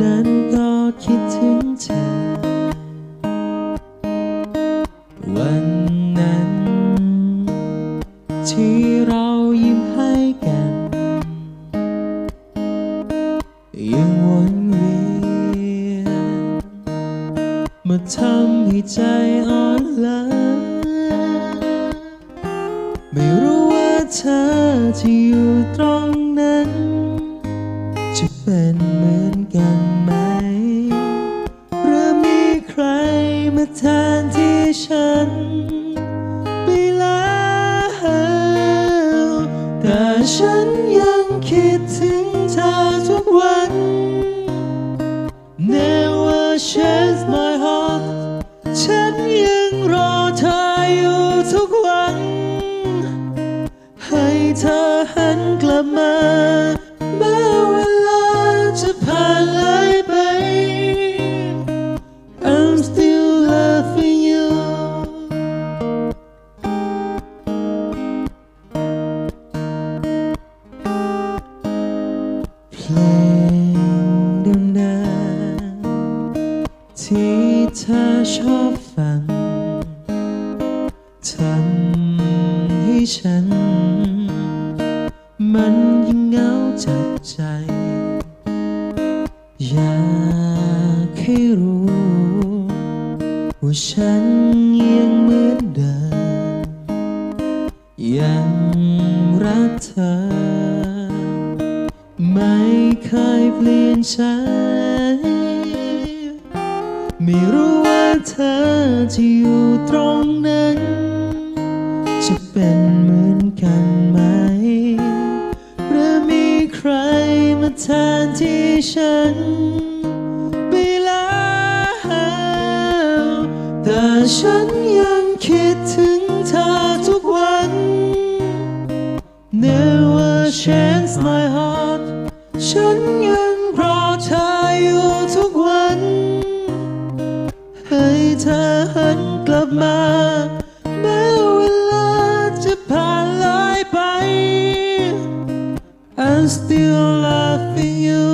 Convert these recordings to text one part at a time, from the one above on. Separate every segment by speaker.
Speaker 1: นั้นก็คิดถึงเธอ วันนั้น ที่เรายิ้มให้กัน ยังวนเวียนมาทำให้ใจอ่อนล้าไม่รู้ว่าเธอที่อยู่ตรง แทนที่ฉันไปแล้วแต่ฉันยังคิดถึงเธอ พลงเดิมๆที่เธอชอบฟังทำให้ฉัน มันยิ่งเหงาจับใจ อยากให้รู้ ว่าฉันยังเหมือนเดิมยังรักเธอ เปลี่ยนใจไม่รู้ว่าเธอที่อยู่ตรงนั้น จะเป็นเหมือนกันไหม หรือมีใครมาแทนที่ฉันไปแล้วแต่ฉันยังคิดถึงเธอทุกวัน Never change my heart ฉัน เธอหันกลับมา แม้เวลาจะผ่านเลยไป I'm still loving you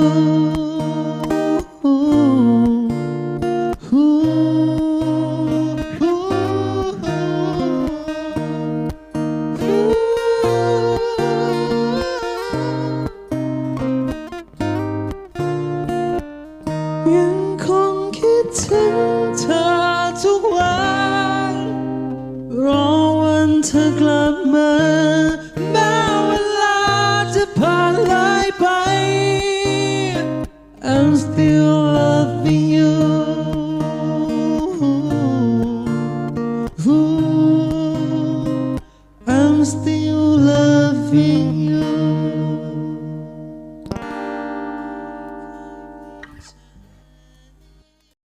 Speaker 1: me.